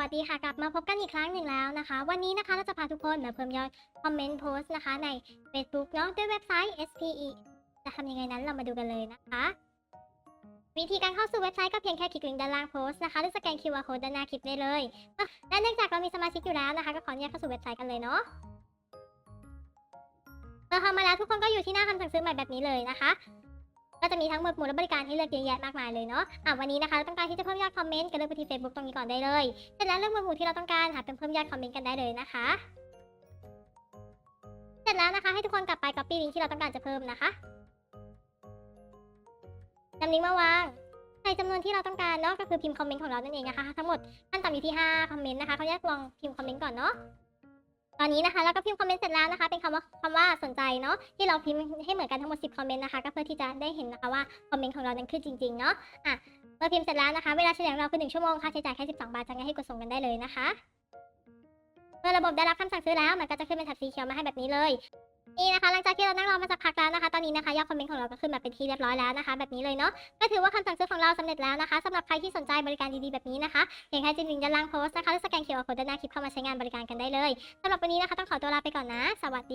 วัสดีค่ะกลับมาพบกันอีกครั้งหนึ่งแล้วนะคะ วันนี้นะคะเราจะพาทุกคนมาเพิ่มยอดคอมเมนต์โพสต์นะคะใน Facebook เนาะด้วยเว็บไซต์ SPE จะทำยังไงนั้นเรามาดูกันเลยนะคะ วิธีการเข้าสู่เว็บไซต์ก็เพียงแค่คลิกลิงก์ด้านล่างโพสต์นะคะหรือสแกน QR code ด้านหน้าคลิปได้เลยและเนื่องจากเรามีสมาชิกอยู่แล้วนะคะ ก็ขออนุญาตเข้าสู่เว็บไซต์กันเลยเนาะเราเข้ามาแล้วทุกคนก็อยู่ที่หน้าคำสั่งซื้อใหม่แบบนี้เลยนะคะ ก็จะมีทั้งหมดหมู่และบริการให้เลือกเยอะแยะมากมายเลยเนาะอะวันนี้นะคะเราต้องการที่จะเพิ่มยอดคอมเมนต์ก็เลือกไปที่ Facebook ตรงนี้ก่อนได้เลยเสร็จแล้วเลือกหมวดหมู่ที่เราต้องการหาเป็นเพิ่มยอดคอมเมนต์กันได้เลยนะคะเสร็จแล้วนะคะให้ทุกคนกลับไป copy ลิงก์ที่เราต้องการจะเพิ่มนะคะนำลิงก์มาวางใส่จำนวนที่เราต้องการเนาะก็คือพิมพ์คอมเมนต์ของเรานั่นเองนะคะทั้งหมดขั้นต่ำอยู่ที่5คอมเมนต์นะคะเขาแยกลองพิมพ์คอมเมนต์ก่อนเนาะตอนนี้นะคะเราก็พิมพ์คอมเมนต์เสร็จแล้วนะคะเป็นคำว่า สนใจเนาะที่เราพิมพ์ให้เหมือนกันทั้งหมด 10 คอมเมนต์นะคะก็เพื่อที่จะได้เห็นนะคะว่าคอมเมนต์ของเรานั้นขึ้นจริงๆเนาะอะเมื่อพิมพ์เสร็จแล้วนะคะ เวลาเฉลี่ยของเราคือ1ชั่วโมงค่าใช้จ่ายแค่ 12 บาทจะงั้นให้กดส่งกันได้เลยนะคะเมื่อระบบได้รับคำสั่งซื้อแล้วมันก็จะขึ้นเป็นแถบสีเขียวมาให้แบบนี้เลยนี่นะคะหลังจากที่เรานั่งรอมาสักพักแล้วนะคะ ตอนนี้นะคะยอดคอมเมนต์ของเราก็ขึ้นมาเป็นที่เรียบร้อยแล้วนะคะ แบบนี้เลยเนาะก็ถือว่าคำสั่งซื้อของเราสำเร็จแล้วนะคะสำหรับใครที่สนใจบริการดีๆแบบนี้นะคะเพียงแค่จิ้มลิงก์ด้านล่างโพสต์นะคะหรือสแกนเคอร์โคดด้านหน้าคลิปเข้ามาใช้งานบริการกันได้เลยสำหรับวันนี้นะคะต้องขอตัวลาไปก่อนนะ สวัสดี